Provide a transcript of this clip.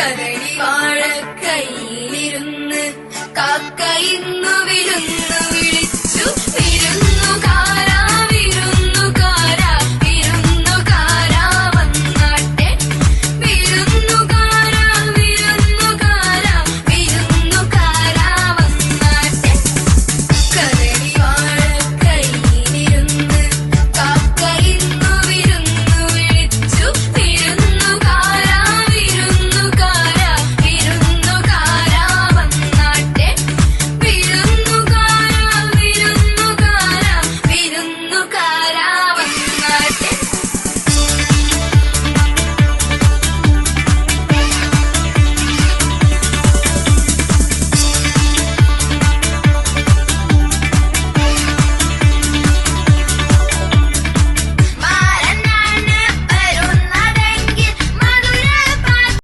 കരടി വാഴക്കൈയിലിരുന്ന് കാക്കയിന്ന്